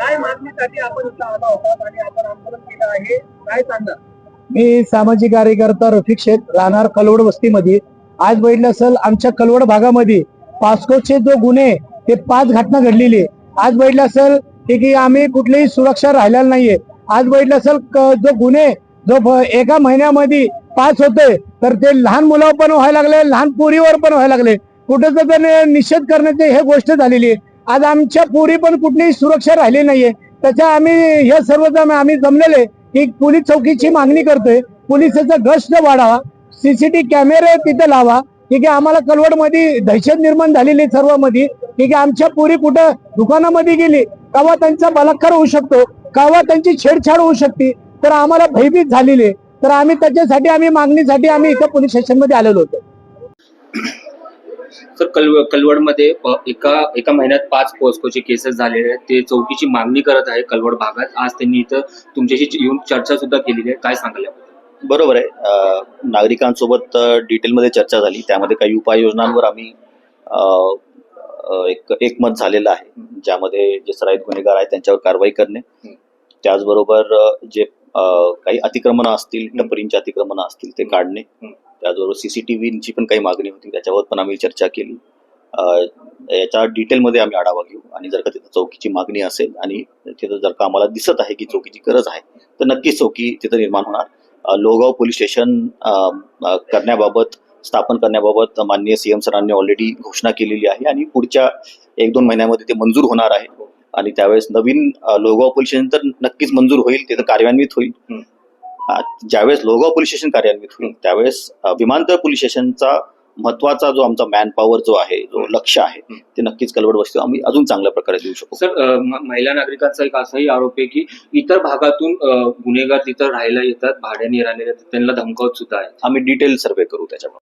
काय मागणीसाठी आपण इथं आला होता आणि आपण आंदोलन केलं आहे? काय सांगा मी सामाजिक कार्यकर्ता रफिक शेख राहणार कलवड वस्तीमध्ये. आज बघितलं असेल आमच्या कलवड भागामध्ये पास्कोचे जो गुन्हे ते पाच घटना घडलेली आज बघितलं असेल की की आम्ही कुठलीही सुरक्षा राहिलेला नाहीये. आज बघितलं असेल जो गुन्हे जो एका महिन्यामध्ये पाच होते तर ते लहान मुलावर पण व्हायला लागले लहान पोरीवर पण व्हायला लागले. कुठं तर निषेध करण्याची हे गोष्ट झालेली आहे. आज आमच्या पोरी पण कुठलीही सुरक्षा राहिली नाहीये. त्याच्या आम्ही हे सर्व जम आम्ही जमलेले की पोलीस चौकीची मागणी करतोय. पोलिसाचा गस्त वाढावा सीसीटीव्ही कॅमेरे तिथे लावा. की आहे आम्हाला कलवडमध्ये दहशत निर्माण झालेली आहे सर्वमध्ये की आहे आमच्या पोरी कुठं दुकानामध्ये गेली केव्हा त्यांचा बलात्कार होऊ शकतो केव्हा त्यांची छेडछाड होऊ शकते तर आम्हाला भयभीत झालेली आहे. तर आम्ही त्याच्यासाठी आम्ही मागणीसाठी आम्ही इथं पोलीस स्टेशनमध्ये आलेलो होतो. तर कल कलवडमध्ये एका एका महिन्यात पाच पोस्कोचे केसेस झालेले आहेत. ते चौकीची मागणी करत आहे कलवड भागात. आज त्यांनी इथं तुमच्याशी येऊन चर्चा सुद्धा केलेली आहे. काय सांगाल? बरोबर आहे. नागरिकांसोबत डिटेलमध्ये चर्चा झाली. त्यामध्ये काही उपाययोजनांवर आम्ही एक एकमत झालेलं आहे. ज्यामध्ये जे सराईत गुन्हेगार आहेत त्यांच्यावर कारवाई करणे. त्याचबरोबर जे काही अतिक्रमणं असतील टपरींची अतिक्रमणं असतील ते काढणे. त्याचबरोबर सी सी टी व्हीची पण काही मागणी होती त्याच्यावर पण आम्ही चर्चा केली. याच्या डिटेलमध्ये आम्ही आढावा घेऊ आणि जर का तिथं चौकीची मागणी असेल आणि तिथं जर का आम्हाला दिसत आहे की चौकीची गरज आहे तर नक्कीच चौकी तिथं निर्माण होणार. लोगाव पोलीस स्टेशन करण्याबाबत स्थापन करण्याबाबत माननीय सीएम सरांनी ऑलरेडी घोषणा केलेली आहे आणि पुढच्या एक दोन महिन्यामध्ये ते मंजूर होणार आहे. आणि त्यावेळेस नवीन लोगाव पोलीस स्टेशन तर नक्कीच मंजूर होईल तिथं कार्यान्वित होईल. ज्यावेळेस लोहगाव पोलीस स्टेशन कार्यान्वित होईल त्यावेळेस विमानतळ पोलीस स्टेशनचा महत्त्वाचा जो आमचा मॅन पॉवर जो आहे जो लक्ष आहे. ते नक्कीच कलवड वस्ती आम्ही अजून चांगल्या प्रकारे देऊ शकतो सर महिला नागरिकांचा एक असाही आरोप आहे की इतर भागातून गुन्हेगार तिथं राहायला येतात भाड्याने येतात त्यांना धमकावत सुद्धा आहे आम्ही डिटेल सर्वे करू त्याच्यावर.